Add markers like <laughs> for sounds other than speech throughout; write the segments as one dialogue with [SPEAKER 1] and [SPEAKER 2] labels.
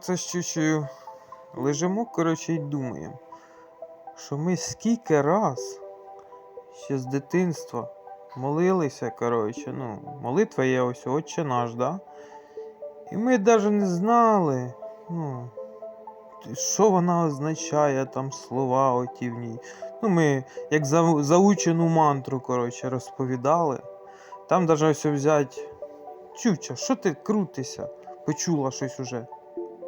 [SPEAKER 1] оце з чучою лежимо, коротше, і думаємо, що ми скільки раз ще з дитинства молилися, коротше, ну, молитва є ось Отче наш, да? І ми навіть не знали, ну, що вона означає, там слова оті в ній. Ну, ми як за, заучену мантру, коротше, розповідали. Там навіть ось взяти. Чуча, що ти крутишся? Почула щось уже.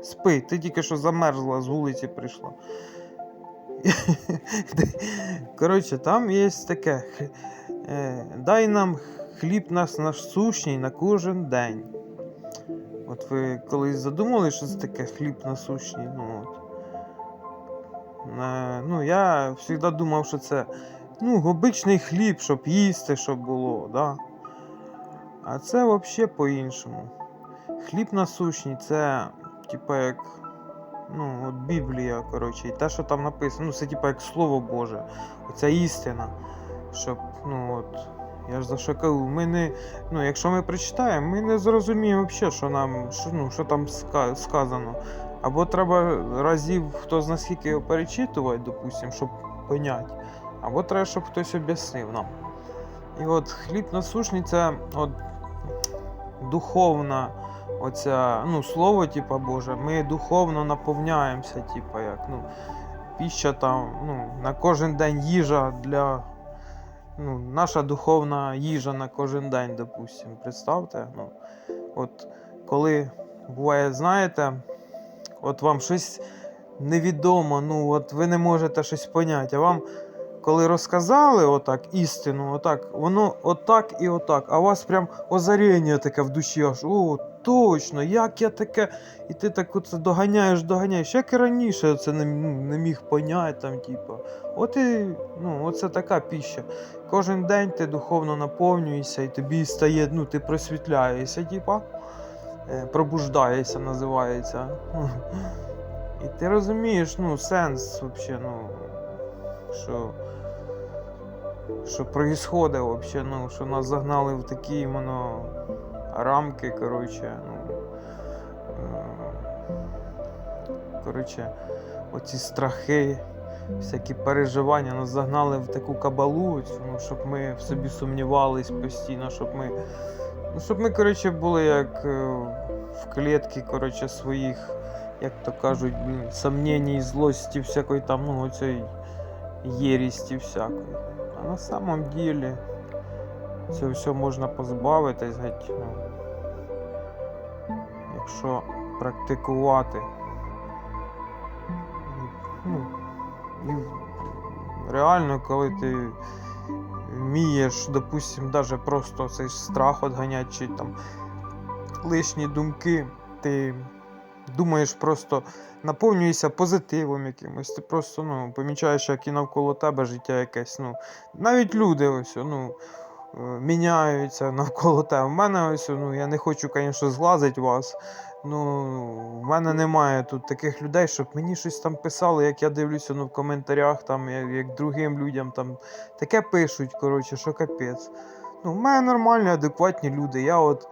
[SPEAKER 1] Спи, ти тільки що замерзла, з вулиці прийшла. <laughs> Коротше, там є таке. е, Дай нам хліб нас насущний на кожен день. От ви колись задумали, що це таке хліб насущний? Ну, от. Е, ну, я завжди думав, що це ну, обичний хліб, щоб їсти, щоб було, да? А це взагалі по-іншому. Хліб насущний це, типа, як ну, от Біблія, коротше, і те, що там написано, ну, це типа як Слово Боже, оця істина. Щоб, ну от, я ж за що кажу, ми не, ну, якщо ми прочитаємо, ми не зрозуміємо взагалі, що нам, що, ну, що там ска- сказано. Або треба разів хто з скільки його перечитувати, допустим, щоб поняти. Або треба, щоб хтось об'яснив нам. І от хліб насушний це от духовна оця, ну, слово, типа Боже, ми духовно наповняємося, типа, як, ну, піща там, ну, на кожен день їжа для. Ну, наша духовна їжа на кожен день, допустим. Представте. Ну, от коли буває, знаєте, от вам щось невідомо, ну от ви не можете щось поняти, а вам коли розказали отак істину, отак, воно отак і отак, а у вас прям озаріння таке в душі, аж о, точно, як я таке. І ти так оце доганяєш, доганяєш. Як і раніше це не, ну, не міг поняти там, типу. От і ну, оце така піща. Кожен день ти духовно наповнюєшся, і тобі стає, ну, ти просвітляєшся, типа. Е, Пробуждаєшся, називається. І ти розумієш, ну, сенс вообще, ну, що, що происходить вообще, ну, що нас загнали в такі іменно рамки, коротше, ну, е, коротше, оці страхи, всякі переживання нас загнали в таку кабалу, ну, щоб ми в собі сумнівались постійно, щоб ми. Ну, щоб ми, коротше, були як е, в клітці, коротше, своїх, як то кажуть, сомнений, злості, всякої там, ну, оцей єрісті всякої. А на самом деле це все можна позбавитись, геть, ну, якщо практикувати. Ну, і реально, коли ти вмієш, допустим, даже просто цей страх отганяти, чи там лишні думки, ти думаєш просто наповнюєшся позитивом якимось. Ти просто ну, помічаєш, як і навколо тебе життя якесь. Ну, навіть люди ось, ну. Е, Міняються навколо тебе. В мене ось, ну я не хочу, звісно, зглазити вас. Ну, в мене немає тут таких людей, щоб мені щось там писали, як я дивлюся ну, в коментарях, там, як, як другим людям там таке пишуть, коротше, що капець. Ну, в мене нормальні, адекватні люди. Я от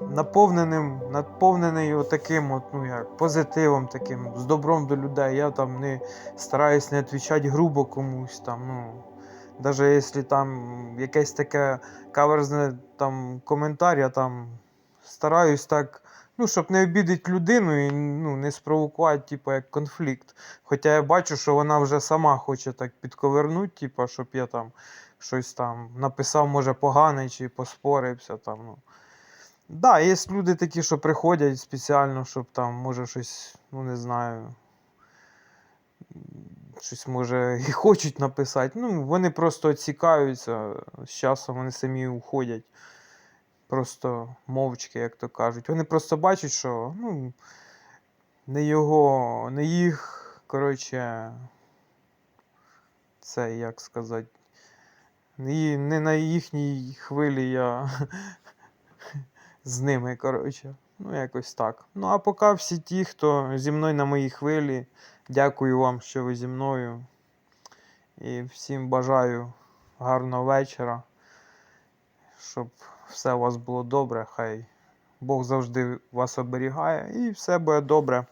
[SPEAKER 1] наповненим, наповнений таким от, ну, як, позитивом, таким, з добром до людей. Я там не стараюсь не відповідати грубо комусь там. ну. Даже якщо там якесь таке каверзне там коментар, я там стараюсь так, ну, щоб не обідати людину і ну, не спровокувати, типу, як конфлікт. Хоча я бачу, що вона вже сама хоче так підковернути, типу, щоб я там щось там написав, може, погане чи поспорився там. Ну. Да, є люди такі, що приходять спеціально, щоб там, може, щось, ну не знаю. Щось може <laughs> і хочуть написати. Ну, вони просто цікавляться, з часом вони самі уходять. Просто мовчки, як то кажуть. Вони просто бачать, що ну, не його, не їх, коротше, це як сказати, не на їхній хвилі я <laughs> з ними, коротше. Ну, якось так. Ну, а поки всі ті, хто зі мною на моїй хвилі, дякую вам, що ви зі мною. І всім бажаю гарного вечора. Щоб все у вас було добре. Хай Бог завжди вас оберігає і все буде добре.